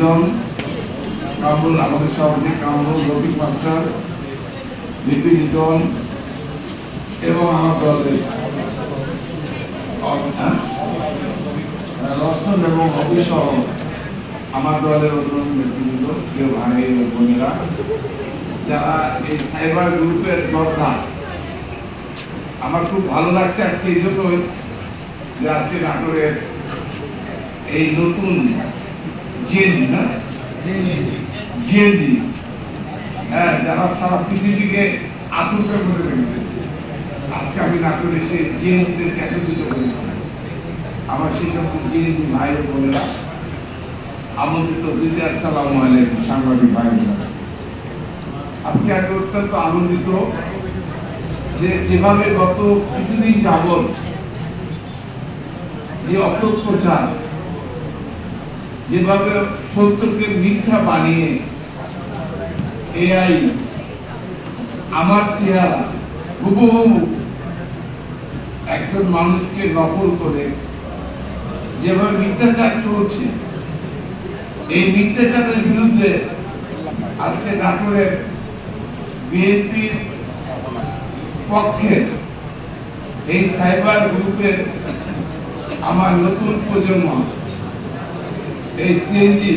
জন কামরুল, আমাদের সভাপতি কামরুল রফিক মাস্টার বিপিন লিটন এবং আমার দলের রসন এবং অভিসহ আমার দলের অন্যান্য প্রিয় ভাই ও বোনেরা, যারা এই সাইবার গ্রুপের যোদ্ধা। আমার খুব ভালো লাগছে আজকে এই জন্যই যে আজকে নাটোরের এই নতুন জিএনজি না জিএনজি হ্যাঁ যারা সারা পৃথিবীকে আতঙ্ক করে রেখেছে, আজকে আমি নাটোরে এসে জিএনজিদের একত্রিত করেছি। আমার সেই জিএনজি ভাই বোনেরা, আমন্ত্রিত দিদি আসসালামু আলাইকুম, সাংবাদিক ভাই আজকে আমি অত্যন্ত আনন্দিত যে যেভাবে গত কিছুদিন যাবৎ যে অপপ্রচার যেভাবে সত্যকে মিথ্যা বানিয়ে এআই আমার চেহারা হুবহু একজন মানুষকে নকল করে যেভাবে মিথ্যাচার চলছে, এই মিথ্যাচারের বিরুদ্ধে আজকে নাটোরের বিএনপির পক্ষে এই সাইবার গ্রুপের আমার নতুন প্রজন্ম এই সিএনজি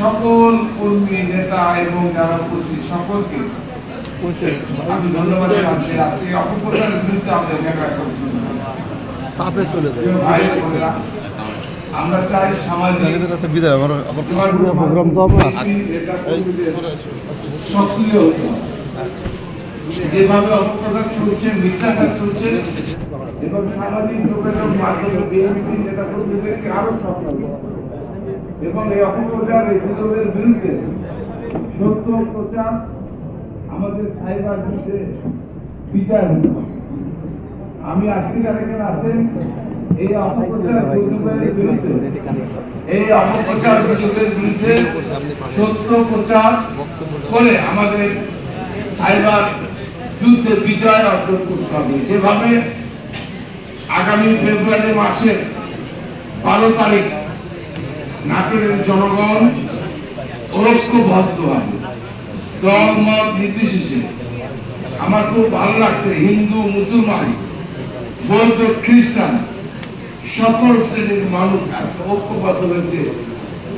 সকল কর্মী নেতা এবং যারা উপস্থিত সকলকে আমি ধন্যবাদ জানাচ্ছি। আজকে অপপ্রচারের বিরুদ্ধে আমাদের চলে যায়। আমরা চাই সামাজিক বিদায় আমার প্রোগ্রাম তো সক্রিয় হতে যেভাবে অপপ্রচার চলছে মিথ্যাচার চলছে এবং সামাজিক যোগাযোগ মাধ্যমে বিএনপি নেতা কর্মীদেরকে আরও সক্রিয়। এবং এই অপপ্রচার এই গুজবের বিরুদ্ধে সত্য প্রচার আমাদের সাইবার যুদ্ধে বিচার আমি আজকে যারা আছেন, এই অপপ্রচার বিরুদ্ধে, এই অপপ্রচার গুজবের বিরুদ্ধে সত্য প্রচার করে আমাদের সাইবার যুদ্ধে বিজয় অর্জন করতে হবে। যেভাবে আগামী ফেব্রুয়ারি মাসের বারো তারিখ নাটোরের জনগণ ঐক্যবদ্ধ হবে দল মত নির্বিশেষে আমার খুব ভালো লাগছে, হিন্দু, মুসলমান, বৌদ্ধ, খ্রিস্টান, সকল শ্রেণির মানুষ ঐক্যবদ্ধ হয়েছে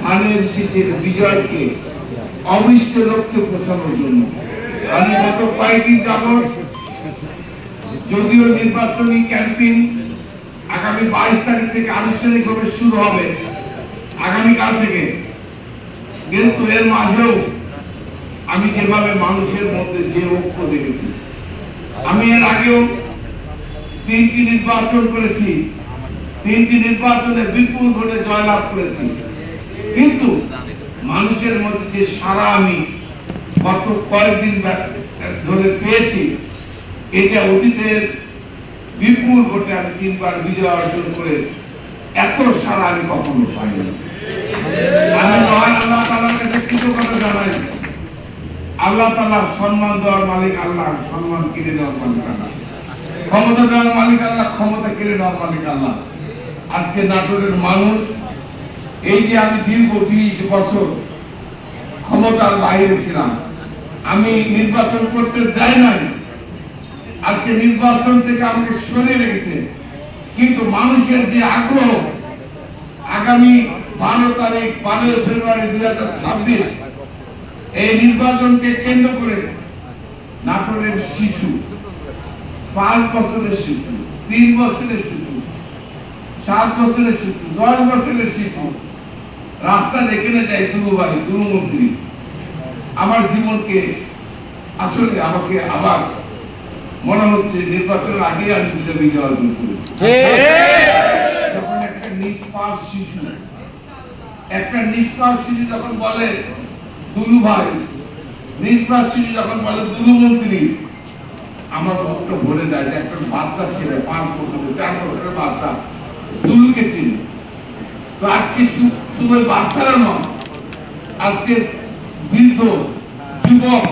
ধানের শীতের বিজয়কে অবিষ্ট লক্ষ্যে পৌঁছানোর জন্য। আমি গত কয়েকদিন যাবৎ যদিও নির্বাচনী ক্যাম্পেইন আগামী বাইশ তারিখ থেকে আনুষ্ঠানিকভাবে শুরু হবে আগামীকাল থেকে। কিন্তু এর মাঝেও আমি যেভাবে মানুষের মধ্যে যে ঐক্য দেখেছি, আমি এর আগেও তিনটি নির্বাচন করেছি, তিনটি নির্বাচনে বিপুল ভোটে জয়লাভ করেছি। কিন্তু মানুষের মধ্যে যে সারা আমি গত কয়েকদিন ধরে পেয়েছি, এটা অতীতের বিপুল ভোটে আমি তিনবার বিজয় অর্জন করে এত সারা আমি কখনো পাইনি। আমি মহান আল্লাহ তালার কাছে জানাই। আল্লাহ তালার সম্মান দেওয়ার মালিক আল্লাহ সম্মান কিনে দেওয়ার মালিক আল্লাহ। ক্ষমতা দেওয়ার মালিক আল্লাহ, ক্ষমতা কেড়ে দেওয়ার মালিক আল্লাহ। আজকে নাটোরের মানুষ, এই যে আমি দীর্ঘ বিশ বছর ক্ষমতার বাইরে ছিলাম, আমি নির্বাচন করতে দেয় নাই। আজকে নির্বাচন থেকে আমাকে সরিয়ে রেখেছে। কিন্তু মানুষের যে আগ্রহ, আগামী বারো তারিখ, বারোই ফেব্রুয়ারি দুই হাজার ছাব্বিশ, এই নির্বাচনকে কেন্দ্র করে নাটোরের শিশু, পাঁচ বছরের শিশু, তিন বছরের শিশু, সাত বছরের শিশু, দশ বছরের শিশু রাস্তা যেখানে যায় দুরুবাড়ি দুরুমন্ত্রী আমার জীবনকে আসলে আমাকে আবার মনে হচ্ছে নির্বাচনের আগে আমি বিজয় বিজয় অর্জন করেছি। যখন একটা নিষ্পাপ শিশু একটা নিষ্পাপ শিশু যখন বলে দুলু ভাই নিষ্পাপ শিশু যখন বলে দুলু মন্ত্রী আমার মুখটা ভরে যায় যে একটা বাচ্চা ছেলে পাঁচ বছরের চার বছরের বাচ্চা দুলুকে চিনি। তো আজকে শুধু বাচ্চারা নয় আজকে বৃদ্ধ যুবক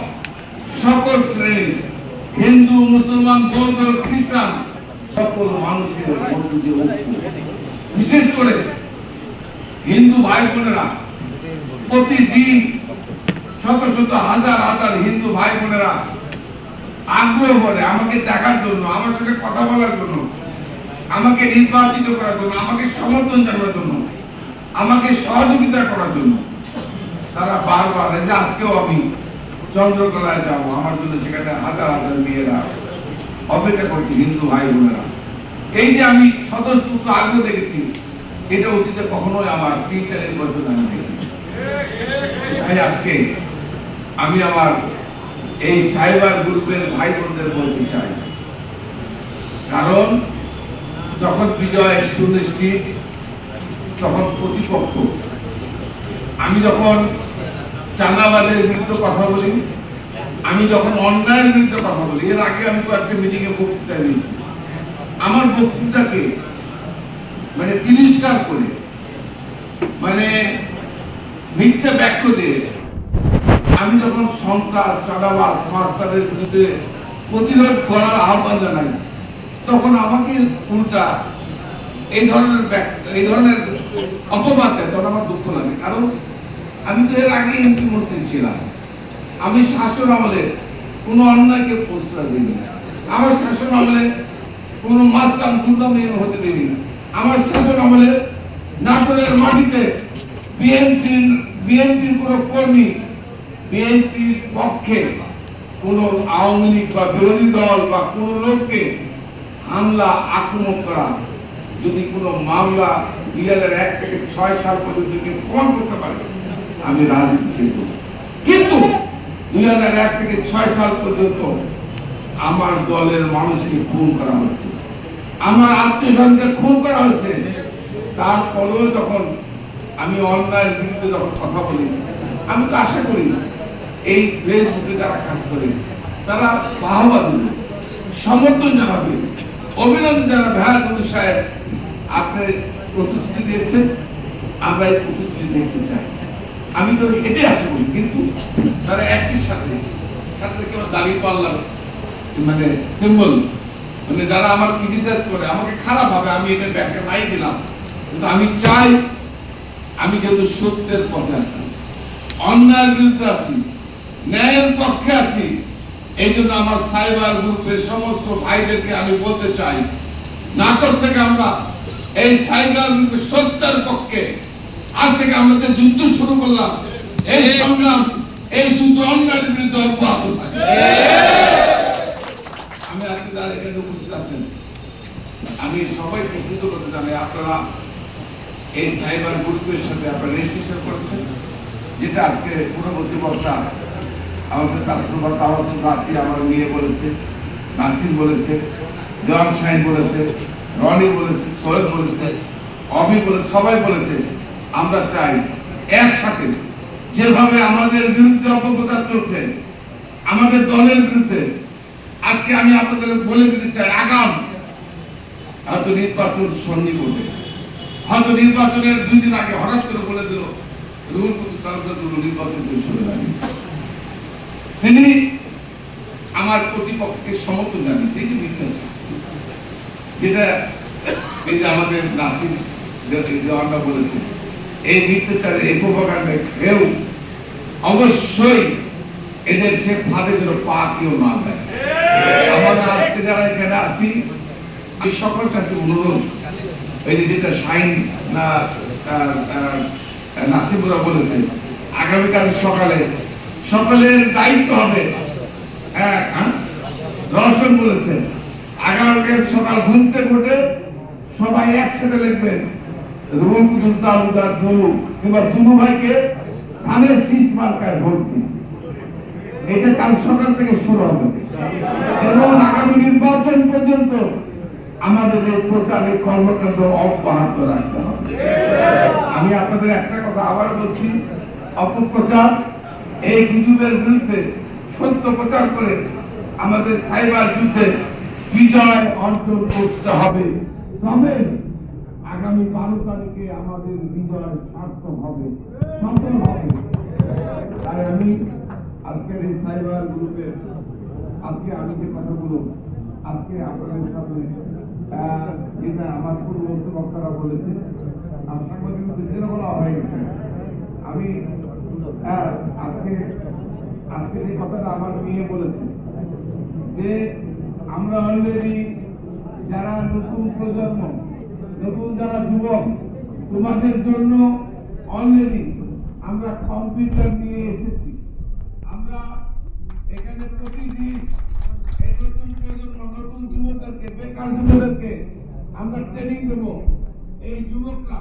হিন্দু, মুসলমান, বৌদ্ধ, খ্রিস্টান, সকল মানুষের বিশেষ করে হিন্দু ভাই বোনেরা, প্রতিদিন শত শত হাজার হাজার হিন্দু ভাই বোনেরা আগ্রহ করে আমাকে দেখার জন্য, আমার সাথে কথা বলার জন্য, আমাকে নির্বাচিত করার জন্য, আমাকে সমর্থন জানার জন্য, আমাকে সহযোগিতা করার জন্য, তারা বারবার আজকেও আমি চন্দ্রকলায় যাব। আমার জন্য সেখানে হাজার হাজার মেয়েরা অপেক্ষা করছি, হিন্দু ভাই বোনেরা। এই যে আমি স্বতঃস্ফূর্ত আগ্রহ দেখেছি, এটা অতীতে কখনোই আমার তিন চার বছর আমি তাই আজকে আমি আমার এই সাইবার গ্রুপের ভাই বোনদের বলতে চাই। কারণ যখন বিজয় সুনিশ্চিত, তখন প্রতিপক্ষ। আমি যখন চাঁদাবাদের বিরুদ্ধে কথা বলি। আমি যখন অন্যায়ের বিরুদ্ধে কথা বলি, এর আগে আমি কয়েকটি মিটিংয়ে বক্তৃতা দিয়েছি। আমার বক্তৃতাকে মানে তিরস্কার করে মানে মিথ্যা ব্যাখ্য দিয়ে আমি যখন সন্ত্রাস, চাঁদাবাজ মাস্টারের বিরুদ্ধে প্রতিরোধ করার আহ্বান জানাই, তখন আমাকে উল্টা এই ধরনের এই ধরনের অপবাদ দেয়, তখন আমার দুঃখ লাগে। কারণ আমি তো এর আগে এমপি মন্ত্রী ছিলাম। আমি শাসন আমলে কোনো অন্যায়কে প্রশ্রয় দিইনি আমার শাসন আমলে কোনো মাস্তান দুর্নামে হতে দিইনি আমার শাসন আমলে নাটোরের মাটিতে বিএনপির বিএনপির কোনো কর্মী, বিএনপির পক্ষে কোন আওয়ামী লীগ বা বিরোধী দল বা কোন লোককে হামলা, আক্রমণ করা, যদি কোনো মামলা দুই হাজার এক থেকে ছয় সাল পর্যন্ত কেউ করতে পারে আমি রাজনীতি দেবো। কিন্তু দুই হাজার এক থেকে ছয় সাল পর্যন্ত আমার দলের মানুষকে খুন করা হচ্ছে। আমার আত্মীয় স্বজনকে খুন করা হচ্ছে। তারপরেও যখন আমি অন্যায়ের বিরুদ্ধে যখন কথা বলি, আমি তো আশা করি না, এই ফেসবুকে যারা কাজ করে, তারা বাহবা দেবে, সমর্থন জানাবে, অভিনন্দন জানাবে। হ্যাঁ দুলু সাহেব, আপনি প্রতিশ্রুতি দিয়েছেন, আমরা এই প্রতিশ্রুতি দেখতে চাই। আমি তো এটাই আশা করি কিন্তু তারা একই সাথে সাথে কেউ দাঁড়িয়ে পারলাম মানে সিম্বল মানে যারা আমার ক্রিটিসাইজ করে, আমাকে খারাপ হবে আমি এটা ব্যাখ্যা নাই দিলাম। কিন্তু আমি চাই, আমি যেহেতু সত্যের পথে আছি, অন্যায়ের বিরুদ্ধে আছি, ন্যায়ের পক্ষে আছি এই জন্য আমার সাইবার গ্রুপের সমস্ত ভাইদেরকে আমি বলতে চাই, নাটক থেকে আমরা এই সাইবার গ্রুপের সত্যের পক্ষে আজ থেকে আমরা যে যুদ্ধ শুরু করলাম এই সংগ্রাম, এই যুদ্ধ অন্যায়ের বিরুদ্ধে অব্যাহত থাকে আমি আজকে যারা এখানে উপস্থিত আছেন, আমি সবাইকে কৃতজ্ঞতা জানাই। আপনারা এই সাইবার গ্রুপের সাথে আপনারা রেজিস্ট্রেশন করেছেন, যেটা আজকে পূর্ববর্তী বর্ষা আমাদের রাষ্ট্রপতি আবাস রাত্রি আমার মেয়ে বলেছে, নাসির বলেছে, দেওয়ান সাইন বলেছে, রনি বলেছে সোহেব বলেছে অভি বলেছে, সবাই বলেছে আমরা চাই একসাথে যেভাবে আমাদের বিরুদ্ধে অপপ্রচার চলছে, আমাদের দলের বিরুদ্ধে, আজকে আমি আপনাদের বলে দিতে চাই, আগাম হয়তো নির্বাচন সন্নিকটে হয়তো নির্বাচনের দুই দিন আগে হঠাৎ করে বলে দিল রুহুল কুদ্দুস নির্বাচন আমার প্রতিপক্ষকে সমর্থন এই যে মিথ্যা যেটা এই মিথ্যাচারে এই প্রভাকাণ্ডে কেউ অবশ্যই এদের সে ফাঁদে যেন পা কেউ না আজকে যারা এখানে আছি সকল কাছে অনুরোধ এই যে যেটা না আহ, আহ, বলেছে আগামীকাল সকালে সকলের দায়িত্ব হবে হ্যাঁ হ্যাঁ? রওশন বলেছে আগামীকাল সকাল ঘুমতে উঠে সবাই একসাথে লিখবেন রুহুল কুতুব কিংবা দুলু ভাইকে ধানের শীষ মার্কায় ভোট এটা কাল সকাল থেকে শুরু হবে। এবং আগামী নির্বাচন পর্যন্ত আমাদের এই প্রচারের কর্মকাণ্ড অব্যাহত রাখতে হবে। আমি আপনাদের একটা কথা আবার বলছি, অপপ্রচার এই গুজবের বিরুদ্ধে সত্য প্রচার করে আমাদের সাইবার যুদ্ধে বিজয় অর্জন করতে হবে। তবে আগামী বারো তারিখে আমাদের বিজয় সার্থক হবে, সফল হবে। তাই আমি আজকের এই সাইবার গ্রুপের, আজকে আমি যে কথাগুলো, আজকে আপনাদের সামনে যেটা আমার পূর্ববর্তী বক্তারা বলেছে আর সাংবাদিকদের যেটা বলা হয়ে গেছে আমি আমাকে আজকে যে কথাটা আমার মেয়ে বলেছে, যে আমরা অলরেডি যারা নতুন প্রজন্ম নতুন যারা যুবক, তোমাদের জন্য অলরেডি আমরা কম্পিউটার নিয়ে এসেছি আমরা এখানে প্রতিদিন নতুন প্রজন্ম, নতুন যুবকদেরকে, বেকার যুবকদেরকে আমরা ট্রেনিং দেব এই যুবকরা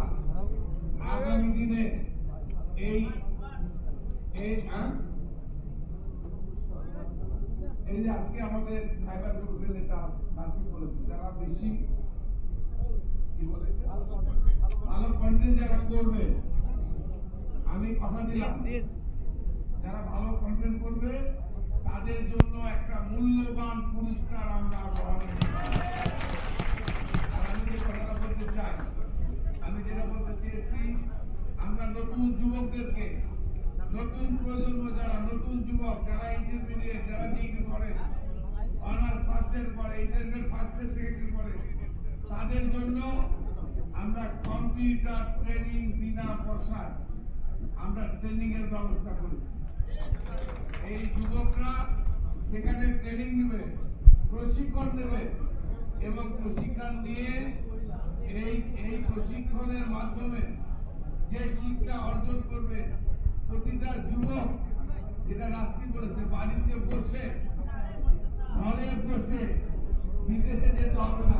আগামী দিনে এই হ্যাঁ? আজকে আমাদের সাইবার গ্রুপের নেতা বলেছে যারা বেশি কি বলেছে ভালো কন্টেন্ট যারা করবে, আমি কথা দিলাম। যারা ভালো কন্টেন্ট করবে, তাদের জন্য একটা মূল্যবান পুরস্কার আমরা নতুন প্রজন্ম যারা, নতুন যুবক যারা করে, তাদের জন্য আমরা কম্পিউটার ট্রেনিং বিনা পয়সায় আমরা ট্রেনিং এর ব্যবস্থা করেছি এই যুবকরা সেখানে ট্রেনিং নেবে, প্রশিক্ষণ নেবে এবং প্রশিক্ষণ নিয়ে এই এই প্রশিক্ষণের মাধ্যমে যে শিক্ষা অর্জন করবে, প্রতিটা যুবক যেটা রাত্রি করেছে বাড়িতে বসে, ঘরে বসে বিদেশে যেতে হবে না।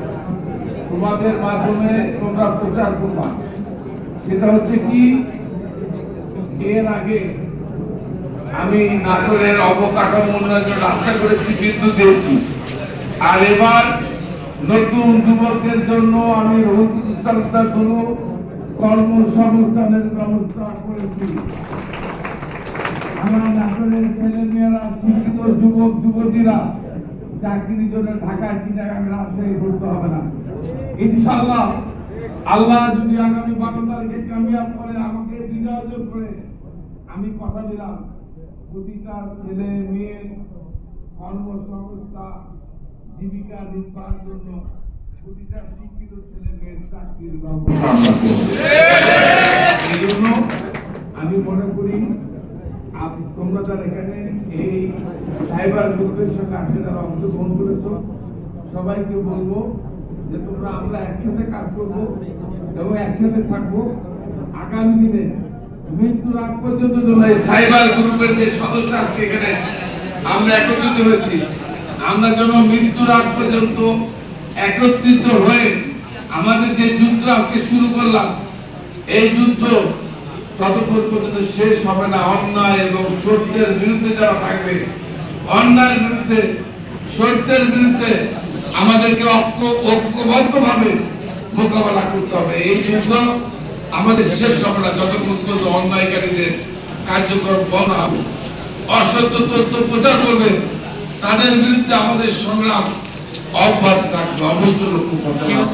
তোমাদের মাধ্যমে তোমরা প্রচার করবা। সেটা হচ্ছে কি, এর আগে আমি নাটোরের অবকাঠামো উন্নয়নের রাস্তা করেছি, বিদ্যুৎ দিয়েছি। আর এবার নতুন যুবকদের জন্য আমি রোহিতার জন্য কর্মসংস্থানের ব্যবস্থা করেছি। আমার নাটোরের ছেলে মেয়েরা শিক্ষিত যুবক, যুবতীরা, চাকরির জন্য ঢাকায় চিটাগাং রাজশাহী ঘুরতে হবে না। ইনশাআল্লাহ, আল্লাহ যদি আগামী বারো তারিখে কামিয়াব করে, আমাকে বিজয় করে আমি কথা দিলাম। প্রতিটা ছেলে মেয়ের কর্মসংস্থা, জীবিকা নির্বাহের জন্য প্রতিটা শিক্ষিত ছেলে মেয়ের চাকরির ব্যবস্থা আমি মনে করি তোমরা যারা এখানে এই সাইবার গ্রুপের সঙ্গে আজকে যারা অংশগ্রহণ করেছ, সবাইকে বলব যে তোমরা আমরা একসাথে কাজ করব এবং একসাথে থাকব আগামী দিনে। মৃত্যুর আগ পর্যন্ত সাইবার গ্রুপের যে সদস্য আজকে এখানে আমরা একত্রিত হয়েছি, আমরা যেন মৃত্যুর আগ পর্যন্ত একত্রিত হয়ে আমাদের যে যুদ্ধ আজকে শুরু করলাম, এই যুদ্ধ ততক্ষণ পর্যন্ত শেষ হবে না। অন্যায় এবং সত্যের বিরুদ্ধে যারা থাকবে, অন্যায়ের বিরুদ্ধে, সত্যের বিরুদ্ধে আমাদেরকে ঐক্যবদ্ধ ভাবে মোকাবেলা করতে হবে। এই যুদ্ধ আমাদের শেষ না যতক্ষণ পর্যন্ত অন্যায়কারীদের কার্যক্রম বন্ধ হবে অসত্য তথ্য প্রচার করবে তাদের বিরুদ্ধে আমাদের সংগ্রাম অব্যাহত থাকবে অবশ্য লক্ষ্য করতে হবে।